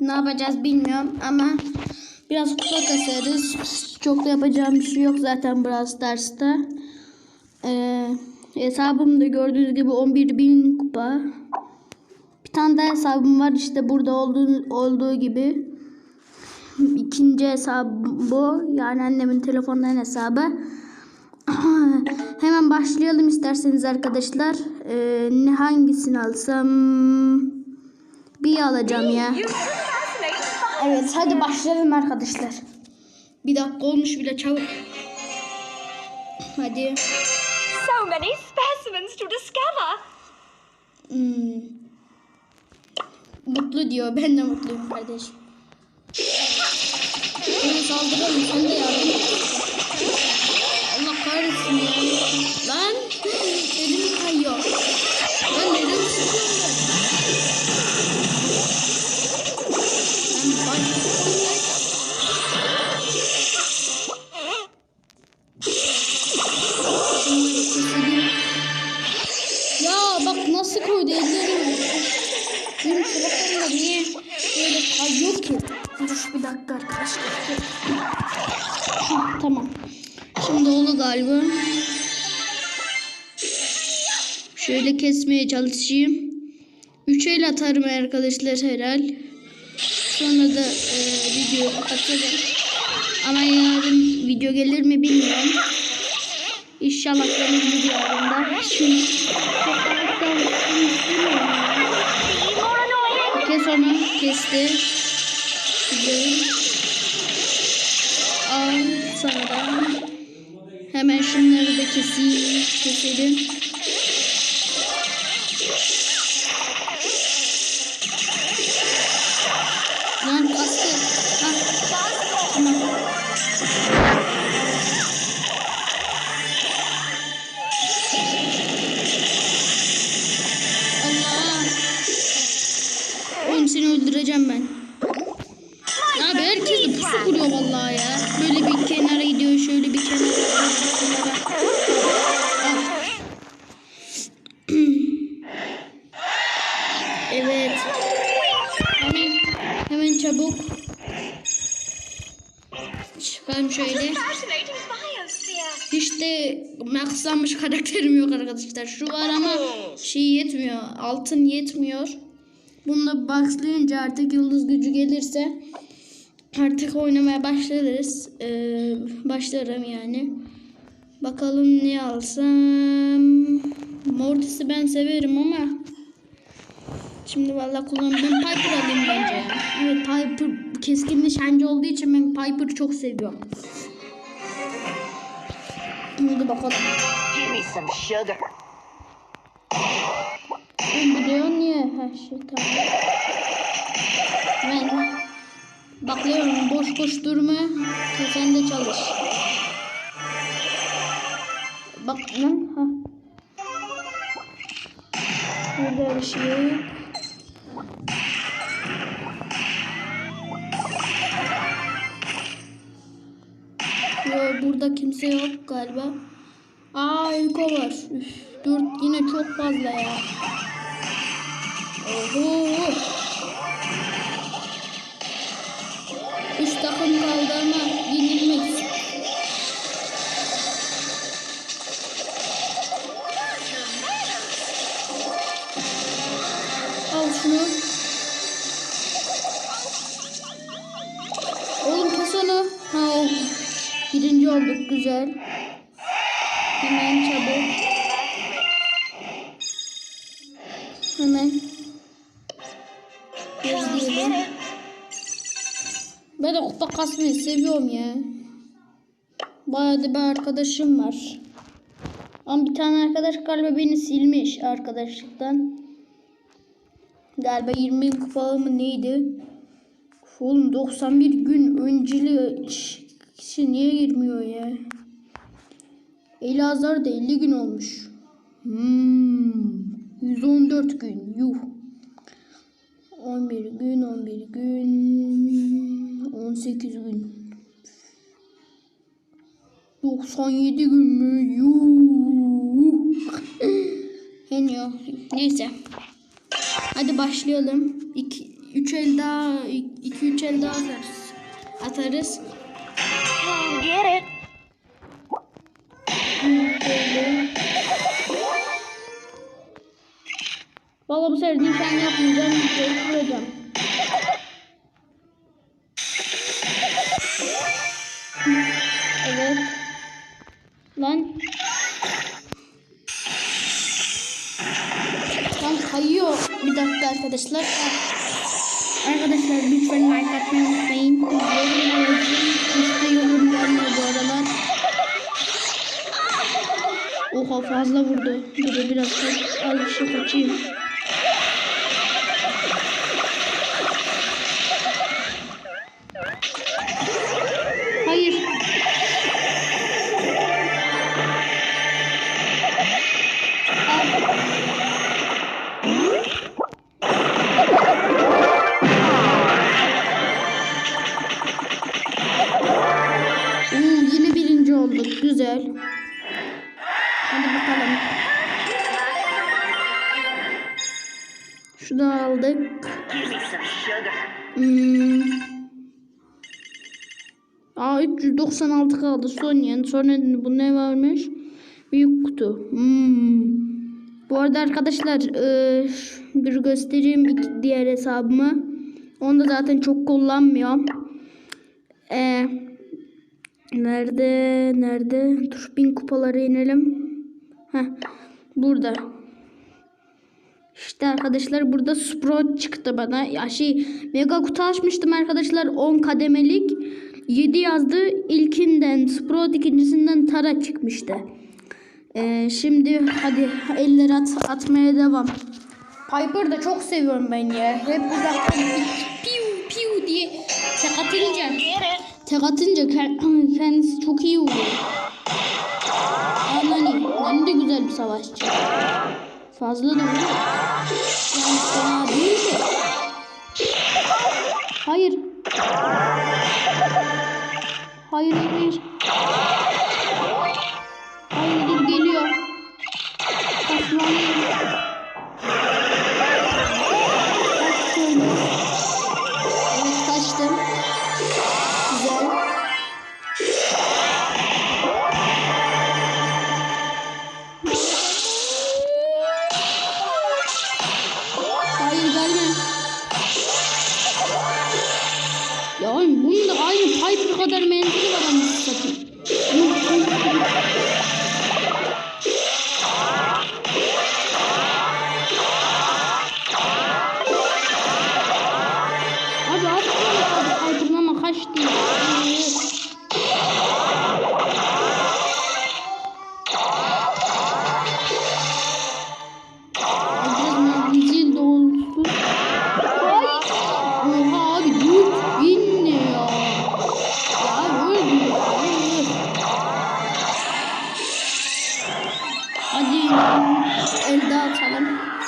ne yapacağız bilmiyorum ama biraz kupa kasarız. Çok da yapacağım bir şey yok zaten Brawl Stars'ta. Ee, hesabımda gördüğünüz gibi 11.000 kupa. Bir tane daha hesabım var işte burada olduğu, olduğu gibi. İkinci hesabım bu. Yani annemin telefondan hesabı. Hemen başlayalım isterseniz arkadaşlar. Ee, ne hangisini alsam? Bir alacağım ya. Evet hadi başlayalım arkadaşlar. Bir dakika olmuş bile çabuk. Hadi. So many specimens to discover. Hmm. Mutlu diyor. Ben de mutluyum kardeşim. Ona saldıralım. Sen de nasıl koydu ellerim. Benim telefonumda niye böyle kayıyor ki? Dur bir dakika arkadaşlar. Tamam. Şimdi oldu galiba. Şöyle kesmeye çalışayım. Üç el atarım arkadaşlar herhal. Sonra da e, video atarım. Ama yarın video gelir mi bilmiyorum. İnşallah gelir video yarında. Şimdi annoying. Kes onu. Kesti. Güzel. Al sana. Hemen şunları da keseyim. Keselim. Lan kastı. De maxlanmış karakterim yok arkadaşlar. Şu var ama şey yetmiyor. Altın yetmiyor. Bunu boxlayınca artık yıldız gücü gelirse artık oynamaya başlarız. Ee, başlarım yani. Bakalım ne alsam. Mortis'i ben severim ama şimdi vallahi kullan ben Piper alayım bence. Evet Piper keskin nişancı olduğu için ben Piper'ı çok seviyorum. Hadi bakalım. Give me some sugar. Bu diyor niye her şey tamam. Ben bakıyorum boş boş durma. Sen de çalış. Bak lan ha. Burada bir şey yok. Yok burada kimse yok galiba. Aa Yuko var. Üf, dört yine çok fazla ya. Oho. Üç takım kaldı ama olduk güzel. Hemen çabuk. Hemen. Gözleyelim. Ben de kupa kasmayı seviyorum ya. Bayağı da bir arkadaşım var. Ama bir tane arkadaş galiba beni silmiş arkadaşlıktan. Galiba 20 kupa mı neydi? Oğlum 91 gün önceli kişi niye girmiyor ya? Elazığ da 50 gün olmuş. Hmm, 114 gün. Yuh. 11 gün, 11 gün, 18 gün. 97 gün mü? Yuh. Henyo. Neyse. Hadi başlayalım. İki, 3 el daha 2 3 el daha atarız. Atarız. Come get it. Valla bu sefer nişan yapmayacağım. Şöyle kuracağım. Evet. Lan. Lan kayıyor. Bir dakika arkadaşlar. Arkadaşlar lütfen like atmayı unutmayın. Fazla vurdu. Bir biraz az bir şey kaçayım. 96 kaldı son yani sonra bu ne varmış? Büyük kutu. Hmm. Bu arada arkadaşlar e, bir göstereyim iki diğer hesabımı. Onu da zaten çok kullanmıyorum. E, nerede? Nerede? Dur bin kupalara inelim. Heh, burada. İşte arkadaşlar burada Sprout çıktı bana. Ya şey mega kutu açmıştım arkadaşlar 10 kademelik. 7 yazdı. İlkinden Sprout ikincisinden Tara çıkmıştı. Ee, şimdi hadi eller at, atmaya devam. Piper da çok seviyorum ben ya. Hep uzaktan piu piu diye tek atınca tek atınca ke- kendisi çok iyi oluyor. Aa Nani. Nani de güzel bir savaşçı. Fazla da vuruyor. Yani fena. Hayır. 好，有请面。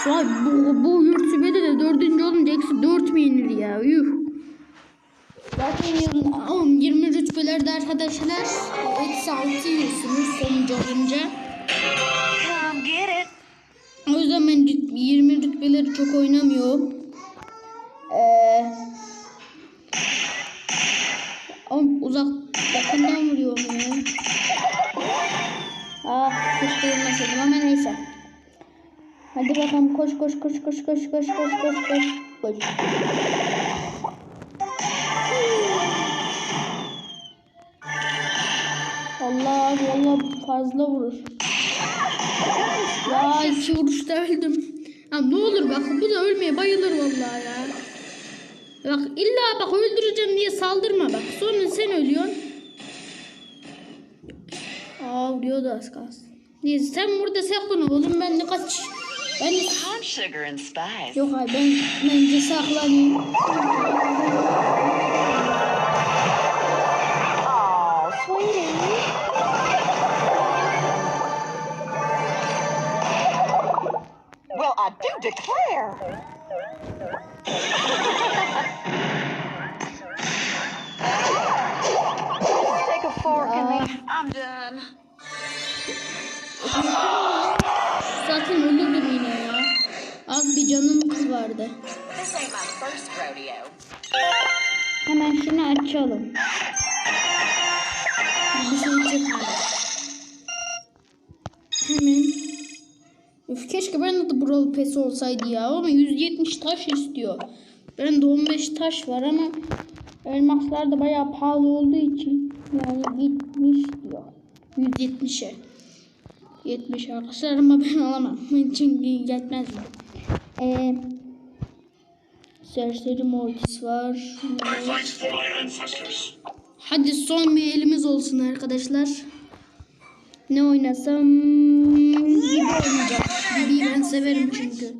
Atalım. Vay bu, bu yurtsübede de dördüncü olunca eksi dört mi yenir ya? Yuh. Zaten oğlum 20 rütbelerde arkadaşlar eksi altı yiyorsunuz sonuncu olunca. O yüzden ben rüt- 20 rütbeleri çok oynamıyorum. Ee, oğlum uzak yakından vuruyorum ya. Ah keşke vurmasaydım ama neyse. Hadi bakalım koş koş koş koş koş koş koş koş koş koş. Allah Allah fazla vurur. Ya iki vuruşta öldüm. Ya ne olur bak bu da ölmeye bayılır vallahi ya. Bak illa bak öldüreceğim diye saldırma bak. Sonra sen ölüyorsun. Aa vuruyordu az kalsın. Neyse sen burada saklan oğlum ben de kaç. Ben... Yok hayır ben bence saklanayım. Zaten ölürdüm yine ya. Az bir canım vardı. Hemen şunu açalım. Bir şey çıkmadı. Hemen. Üf, keşke ben de buralı pes olsaydı ya ama 170 taş istiyor. Bende 15 taş var ama elmaslar da bayağı pahalı olduğu için yani gitmiş diyor. 170'e. 70 arkadaşlar ama ben alamam. Çünkü yetmez mi? Ee, Serseri Mortis var. Hadi son bir elimiz olsun arkadaşlar. Ne oynasam? Gibi oynayacağım. Bibi'yi ben severim çünkü.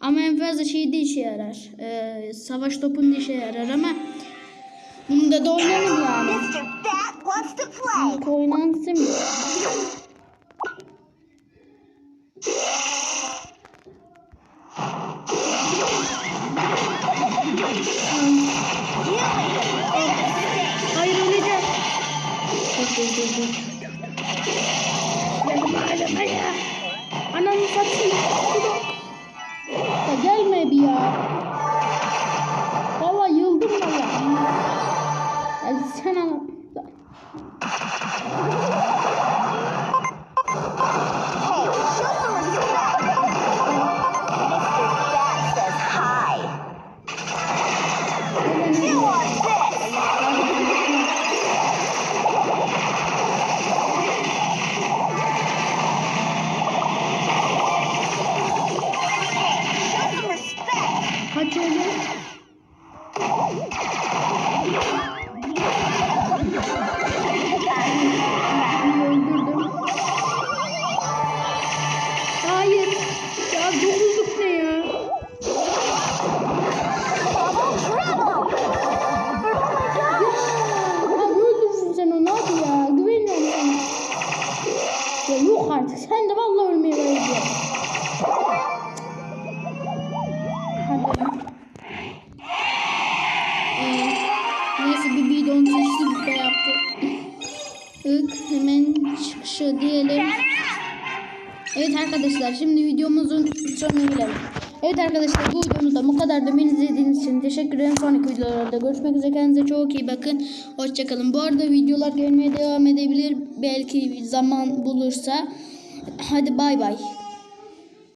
Ama en fazla şeyde işe yarar. Ee, savaş topunda işe yarar ama bunda da oynarım yani. Oynansın Hayır öleceğim. Dur dur dur dur. Thank you. Bir bidon seçtik de yaptı. İlk hemen çıkışı diyelim. Evet arkadaşlar şimdi videomuzun sonuna gelelim. Evet arkadaşlar bu videomuzda bu kadar da beni izlediğiniz için teşekkür ederim. Sonraki videolarda görüşmek üzere. Kendinize çok iyi bakın. Hoşçakalın. Bu arada videolar gelmeye devam edebilir. Belki zaman bulursa. Hadi bay bay.